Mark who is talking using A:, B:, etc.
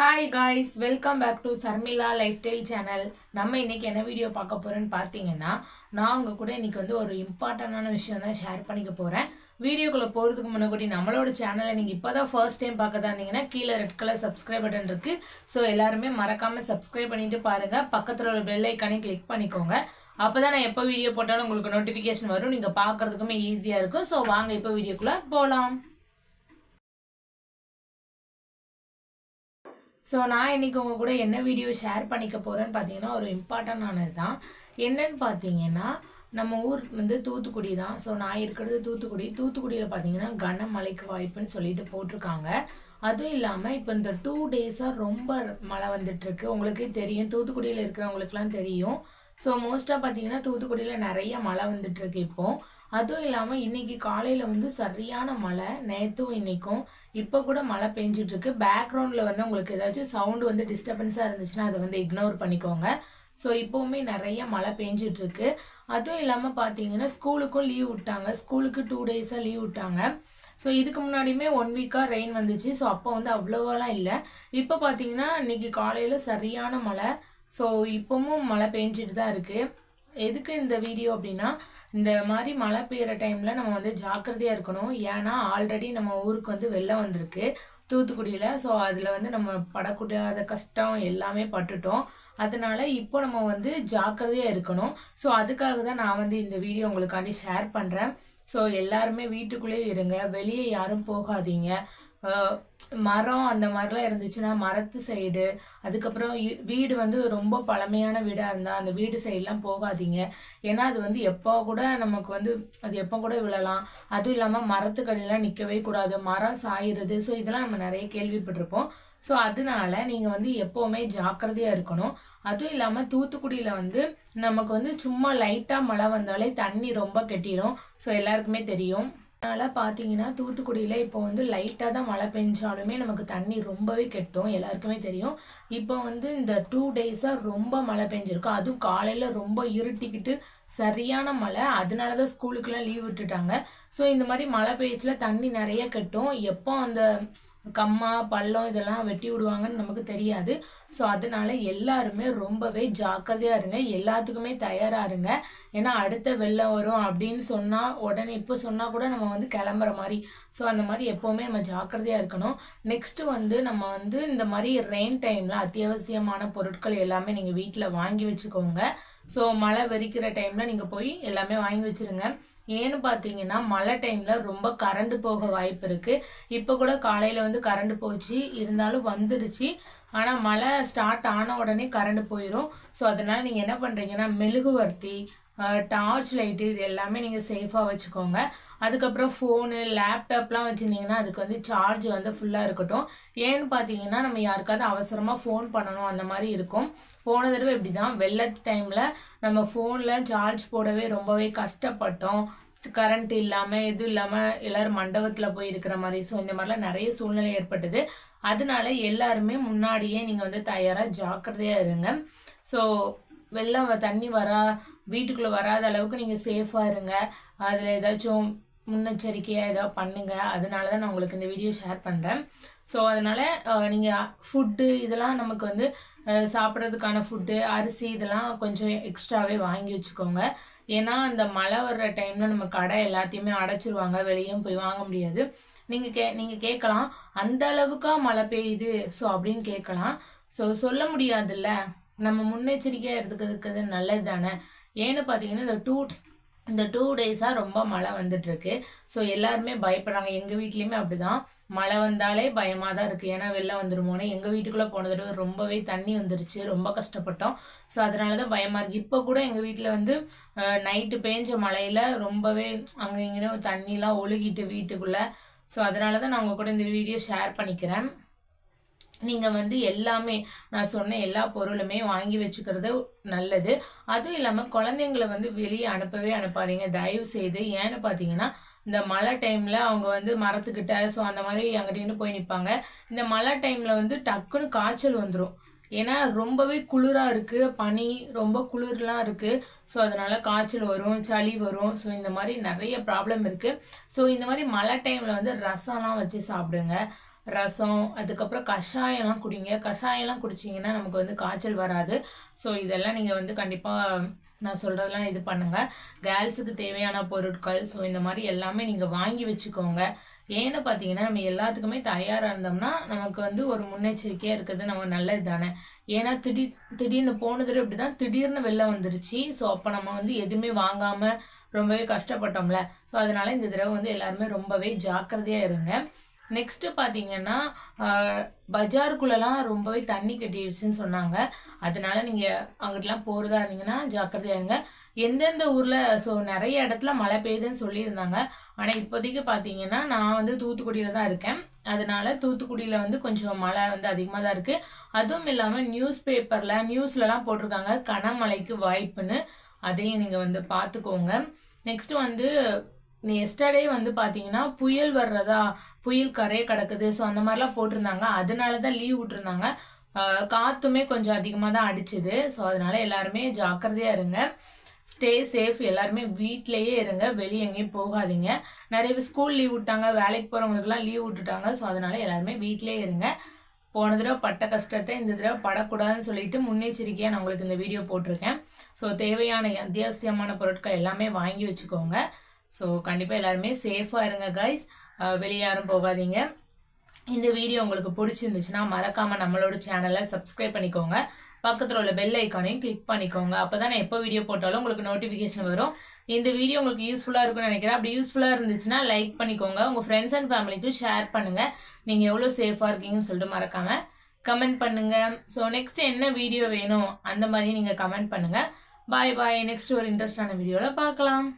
A: hi guys welcome back to Sharmila life style channel நம்ம இன்றைக்கி என்ன வீடியோ பார்க்க போகிறோன்னு பார்த்தீங்கன்னா நான் உங்கள் கூட இன்றைக்கி வந்து ஒரு இம்பார்ட்டண்டான விஷயம் தான் ஷேர் பண்ணிக்க போகிறேன் வீடியோக்குள்ளே போகிறதுக்கு முன்னாடி நம்மளோட சேனலை நீங்கள் இப்போ தான் ஃபர்ஸ்ட் டைம் பார்க்க தான் இருந்தீங்கன்னா கீழே ரெட் கலர் சப்ஸ்கிரைப் பட்டன் இருக்குது ஸோ எல்லாருமே மறக்காமல் சப்ஸ்கிரைப் பண்ணிட்டு பாருங்கள் பக்கத்தில் ஒரு பெல் ஐக்கானே கிளிக் பண்ணிக்கோங்க அப்போ தான் நான் எப்போ வீடியோ போட்டாலும் உங்களுக்கு நோட்டிஃபிகேஷன் வரும் நீங்கள் பார்க்குறதுக்குமே ஈஸியாக இருக்கும் ஸோ வாங்க இப்போ வீடியோக்குள்ளே போகலாம் ஸோ நான் இன்றைக்கி உங்கள் கூட என்ன வீடியோ ஷேர் பண்ணிக்க போகிறேன்னு பார்த்தீங்கன்னா ஒரு இம்பார்ட்டண்டானது தான் என்னென்னு பார்த்தீங்கன்னா நம்ம ஊர் வந்து தூத்துக்குடி தான் ஸோ நான் இருக்கிறது தூத்துக்குடி தூத்துக்குடியில் பார்த்தீங்கன்னா கனமழைக்கு வாய்ப்புன்னு சொல்லிட்டு போட்டிருக்காங்க அதுவும் இல்லாமல் இப்போ இந்த டூ டேஸாக ரொம்ப மழை வந்துட்டுருக்கு உங்களுக்கே தெரியும் தூத்துக்குடியில் இருக்கிறவங்களுக்குலாம் தெரியும் ஸோ மோஸ்ட்டாக பார்த்தீங்கன்னா தூத்துக்குடியில் நிறைய மழை வந்துட்டுருக்கு இப்போது அதுவும் இல்லாமல் இன்னைக்கு காலையில் வந்து சரியான மழை நேற்றும் இன்றைக்கும் இப்போ கூட மழை பெஞ்சிட்ருக்கு பேக்ரவுண்டில் வந்து உங்களுக்கு ஏதாச்சும் சவுண்டு வந்து டிஸ்டர்பன்ஸாக இருந்துச்சுன்னா அதை வந்து இக்னோர் பண்ணிக்கோங்க ஸோ இப்போவுமே நிறைய மழை பெஞ்சிட்ருக்கு அதுவும் இல்லாமல் பார்த்தீங்கன்னா ஸ்கூலுக்கும் லீவ் விட்டாங்க ஸ்கூலுக்கு டூ டேஸாக லீவ் விட்டாங்க ஸோ இதுக்கு முன்னாடியுமே ஒன் வீக்காக ரெயின் வந்துச்சு ஸோ அப்போ வந்து அவ்வளோவெல்லாம் இல்லை இப்போ பார்த்தீங்கன்னா இன்றைக்கி காலையில் சரியான மழை ஸோ இப்போவும் மழை பெஞ்சிட்டு தான் இருக்குது எதுக்கு இந்த வீடியோ அப்படின்னா இந்த மாதிரி மழை பெய்கிற டைமில் நம்ம வந்து ஜாக்கிரதையாக இருக்கணும் ஏன்னா ஆல்ரெடி நம்ம ஊருக்கு வந்து வெள்ளம் வந்திருக்கு தூத்துக்குடியில் ஸோ அதில் வந்து நம்ம படக்கூடாத கஷ்டம் எல்லாமே பட்டுட்டோம் அதனால் இப்போ நம்ம வந்து ஜாக்கிரதையாக இருக்கணும் ஸோ அதுக்காக தான் நான் வந்து இந்த வீடியோ உங்களுக்காண்டி ஷேர் பண்ணுறேன் ஸோ எல்லாருமே வீட்டுக்குள்ளேயே இருங்க வெளியே யாரும் போகாதீங்க மரம் அந்த மாதிரிலாம் இருந்துச்சுன்னா மரத்து சைடு அதுக்கப்புறம் வீடு வந்து ரொம்ப பழமையான வீடாக இருந்தால் அந்த வீடு சைடெலாம் போகாதீங்க ஏன்னா அது வந்து எப்போ கூட நமக்கு வந்து அது எப்போ கூட விழலாம் அதுவும் இல்லாமல் மரத்துக்கடிலாம் நிற்கவே கூடாது மரம் சாயிறது ஸோ இதெல்லாம் நம்ம நிறைய கேள்விப்பட்டிருப்போம் ஸோ அதனால நீங்கள் வந்து எப்போவுமே ஜாக்கிரதையாக இருக்கணும் அதுவும் இல்லாமல் தூத்துக்குடியில் வந்து நமக்கு வந்து சும்மா லைட்டாக மழை வந்தாலே தண்ணி ரொம்ப கெட்டிடும் ஸோ எல்லாருக்குமே தெரியும் அதனால் பார்த்தீங்கன்னா தூத்துக்குடியில் இப்போ வந்து லைட்டாக தான் மழை பெஞ்சாலுமே நமக்கு தண்ணி ரொம்பவே கெட்டும் எல்லாருக்குமே தெரியும் இப்போ வந்து இந்த டூ டேஸாக ரொம்ப மழை பெஞ்சிருக்கும் அதுவும் காலையில் ரொம்ப இருட்டிக்கிட்டு சரியான மழை அதனால தான் ஸ்கூலுக்கெலாம் லீவ் விட்டுட்டாங்க ஸோ இந்த மாதிரி மழை பெய்ச்சில் தண்ணி நிறைய கெட்டும் எப்போ அந்த கம்மா பள்ளம் இதெல்லாம் வெட்டி விடுவாங்கன்னு நமக்கு தெரியாது ஸோ அதனால எல்லாருமே ரொம்பவே ஜாக்கிரதையாக இருங்க எல்லாத்துக்குமே தயாராக இருங்க ஏன்னா அடுத்த வெளில வரும் அப்படின்னு சொன்னால் உடனே இப்போ சொன்னால் கூட நம்ம வந்து கிளம்புற மாதிரி ஸோ அந்த மாதிரி எப்போவுமே நம்ம ஜாக்கிரதையாக இருக்கணும் நெக்ஸ்ட்டு வந்து நம்ம வந்து இந்த மாதிரி ரெயின் டைமில் அத்தியாவசியமான பொருட்கள் எல்லாமே நீங்கள் வீட்டில் வாங்கி வச்சுக்கோங்க ஸோ மழை வெறிக்கிற டைமில் நீங்கள் போய் எல்லாமே வாங்கி வச்சுருங்க ஏன்னு பார்த்தீங்கன்னா மழை டைமில் ரொம்ப கரண்டு போக வாய்ப்பு இருக்குது இப்போ கூட காலையில் வந்து கரண்டு போச்சு இருந்தாலும் வந்துடுச்சு ஆனால் மழை ஸ்டார்ட் ஆன உடனே கரண்டு போயிடும் ஸோ அதனால் நீங்கள் என்ன பண்ணுறீங்கன்னா மெழுகுவர்த்தி டார்ச் லைட்டு இது எல்லாமே நீங்கள் சேஃபாக வச்சுக்கோங்க அதுக்கப்புறம் ஃபோனு லேப்டாப்லாம் வச்சுருந்தீங்கன்னா அதுக்கு வந்து சார்ஜ் வந்து ஃபுல்லாக இருக்கட்டும் ஏன்னு பார்த்தீங்கன்னா நம்ம யாருக்காவது அவசரமாக ஃபோன் பண்ணணும் அந்த மாதிரி இருக்கும் போன தடவை இப்படி தான் வெள்ள டைமில் நம்ம ஃபோனில் சார்ஜ் போடவே ரொம்பவே கஷ்டப்பட்டோம் கரண்ட் இல்லாமல் எதுவும் இல்லாமல் எல்லோரும் மண்டபத்தில் போய் இருக்கிற மாதிரி ஸோ இந்த மாதிரிலாம் நிறைய சூழ்நிலை ஏற்பட்டது அதனால எல்லாருமே முன்னாடியே நீங்கள் வந்து தயாராக ஜாக்கிரதையாக இருங்க ஸோ வெள்ளம் தண்ணி வரா வீட்டுக்குள்ளே வராத அளவுக்கு நீங்கள் சேஃபாக இருங்க அதில் ஏதாச்சும் முன்னெச்சரிக்கையாக ஏதாவது பண்ணுங்கள் அதனால தான் நான் உங்களுக்கு இந்த வீடியோ ஷேர் பண்ணுறேன் ஸோ அதனால் நீங்கள் ஃபுட்டு இதெல்லாம் நமக்கு வந்து சாப்பிட்றதுக்கான ஃபுட்டு அரிசி இதெல்லாம் கொஞ்சம் எக்ஸ்ட்ராவே வாங்கி வச்சுக்கோங்க ஏன்னா அந்த மழை வர்ற டைமில் நம்ம கடை எல்லாத்தையுமே அடைச்சிருவாங்க வெளியும் போய் வாங்க முடியாது நீங்கள் கே நீங்கள் கேட்கலாம் அந்த அளவுக்கா மழை பெய்யுது ஸோ அப்படின்னு கேட்கலாம் ஸோ சொல்ல முடியாதுல்ல நம்ம முன்னெச்சரிக்கையாக இருக்கிறதுக்கு நல்லது தானே ஏன்னு பார்த்தீங்கன்னா இந்த டூ இந்த டூ டேஸாக ரொம்ப மழை வந்துட்டுருக்கு ஸோ எல்லாருமே பயப்படுறாங்க எங்கள் வீட்லேயுமே அப்படி தான் மழை வந்தாலே பயமாக தான் இருக்குது ஏன்னா வெளில வந்துருமோனே எங்கள் வீட்டுக்குள்ளே போன தடவை ரொம்பவே தண்ணி வந்துருச்சு ரொம்ப கஷ்டப்பட்டோம் ஸோ அதனால தான் பயமாக இருக்குது இப்போ கூட எங்கள் வீட்டில் வந்து நைட்டு பேஞ்ச மழையில் ரொம்பவே அங்கே இங்கேயும் தண்ணிலாம் ஒழுகிட்டு வீட்டுக்குள்ளே ஸோ அதனால தான் நான் உங்கள் கூட இந்த வீடியோ ஷேர் பண்ணிக்கிறேன் நீங்கள் வந்து எல்லாமே நான் சொன்ன எல்லா பொருளுமே வாங்கி வச்சுக்கிறது நல்லது அதுவும் இல்லாமல் குழந்தைங்களை வந்து வெளியே அனுப்பவே அனுப்பாதீங்க தயவு செய்து ஏன்னு பார்த்தீங்கன்னா இந்த மழை டைமில் அவங்க வந்து மரத்துக்கிட்ட ஸோ அந்த மாதிரி அங்கிட்டின்னு போய் நிற்பாங்க இந்த மழை டைமில் வந்து டக்குன்னு காய்ச்சல் வந்துடும் ஏன்னா ரொம்பவே குளிராக இருக்குது பனி ரொம்ப குளிர்லாம் இருக்குது ஸோ அதனால் காய்ச்சல் வரும் சளி வரும் ஸோ இந்த மாதிரி நிறைய ப்ராப்ளம் இருக்குது ஸோ இந்த மாதிரி மழை டைமில் வந்து ரசம்லாம் வச்சு சாப்பிடுங்க ரசம் அதுக்கப்புறம் கஷாயம்லாம் குடிங்க கஷாயம்லாம் குடிச்சிங்கன்னா நமக்கு வந்து காய்ச்சல் வராது ஸோ இதெல்லாம் நீங்கள் வந்து கண்டிப்பாக நான் சொல்கிறதெல்லாம் இது பண்ணுங்கள் கேர்ள்ஸுக்கு தேவையான பொருட்கள் ஸோ இந்த மாதிரி எல்லாமே நீங்கள் வாங்கி வச்சுக்கோங்க ஏன்னு பார்த்தீங்கன்னா நம்ம எல்லாத்துக்குமே தயாராக இருந்தோம்னா நமக்கு வந்து ஒரு முன்னெச்சரிக்கையாக இருக்கிறது நம்ம நல்லது தானே ஏன்னா திடீர் திடீர்னு போன தடவை இப்படி தான் திடீர்னு வெளில வந்துருச்சு ஸோ அப்போ நம்ம வந்து எதுவுமே வாங்காமல் ரொம்பவே கஷ்டப்பட்டோம்ல ஸோ அதனால் இந்த தடவை வந்து எல்லாருமே ரொம்பவே ஜாக்கிரதையாக இருங்க நெக்ஸ்ட்டு பார்த்தீங்கன்னா பஜாருக்குள்ளெல்லாம் ரொம்பவே தண்ணி கட்டிடுச்சுன்னு சொன்னாங்க அதனால நீங்கள் அங்கிட்டலாம் போகிறதா இருந்தீங்கன்னா ஜாக்கிரதையாக இருங்க எந்தெந்த ஊரில் ஸோ நிறைய இடத்துல மழை பெய்யுதுன்னு சொல்லியிருந்தாங்க ஆனால் இப்போதைக்கு பார்த்தீங்கன்னா நான் வந்து தூத்துக்குடியில் தான் இருக்கேன் அதனால தூத்துக்குடியில் வந்து கொஞ்சம் மழை வந்து அதிகமாக தான் இருக்குது அதுவும் இல்லாமல் நியூஸ் பேப்பரில் நியூஸ்லலாம் போட்டிருக்காங்க கனமழைக்கு வாய்ப்புன்னு அதையும் நீங்கள் வந்து பார்த்துக்கோங்க நெக்ஸ்ட்டு வந்து எஸ்டர்டே வந்து பார்த்தீங்கன்னா புயல் வர்றதா புயல் கரையை கிடக்குது ஸோ அந்த மாதிரிலாம் போட்டிருந்தாங்க அதனால தான் லீவ் விட்டுருந்தாங்க காற்றுமே கொஞ்சம் அதிகமாக தான் அடிச்சுது ஸோ அதனால எல்லாருமே ஜாக்கிரதையாக இருங்க ஸ்டே சேஃப் எல்லாருமே வீட்லேயே இருங்க வெளியே எங்கேயும் போகாதீங்க நிறைய பேர் ஸ்கூல் லீவ் விட்டாங்க வேலைக்கு போகிறவங்களுக்குலாம் லீவ் விட்டுட்டாங்க ஸோ அதனால எல்லாருமே வீட்லேயே இருங்க போன தடவை பட்ட கஷ்டத்தை இந்த தடவை படக்கூடாதுன்னு சொல்லிட்டு முன்னெச்சரிக்கையாக நான் உங்களுக்கு இந்த வீடியோ போட்டிருக்கேன் ஸோ தேவையான அத்தியாவசியமான பொருட்கள் எல்லாமே வாங்கி வச்சுக்கோங்க ஸோ கண்டிப்பாக எல்லாருமே சேஃபாக இருங்க கைஸ் வெளியே யாரும் போகாதீங்க இந்த வீடியோ உங்களுக்கு பிடிச்சிருந்துச்சுன்னா மறக்காமல் நம்மளோட சேனலை சப்ஸ்கிரைப் பண்ணிக்கோங்க பக்கத்தில் உள்ள பெல் ஐக்கானையும் கிளிக் பண்ணிக்கோங்க அப்போ தான் எப்போ வீடியோ போட்டாலும் உங்களுக்கு நோட்டிஃபிகேஷன் வரும் இந்த வீடியோ உங்களுக்கு யூஸ்ஃபுல்லாக இருக்கும்னு நினைக்கிறேன் அப்படி யூஸ்ஃபுல்லாக இருந்துச்சுன்னா லைக் பண்ணிக்கோங்க உங்கள் ஃப்ரெண்ட்ஸ் அண்ட் ஃபேமிலிக்கும் ஷேர் பண்ணுங்கள் நீங்கள் எவ்வளோ சேஃபாக இருக்கீங்கன்னு சொல்லிட்டு மறக்காமல் கமெண்ட் பண்ணுங்கள் ஸோ நெக்ஸ்ட்டு என்ன வீடியோ வேணும் அந்த மாதிரி நீங்கள் கமெண்ட் பண்ணுங்கள் பாய் பாய் நெக்ஸ்ட் ஒரு இன்ட்ரெஸ்டான வீடியோவில் பார்க்கலாம்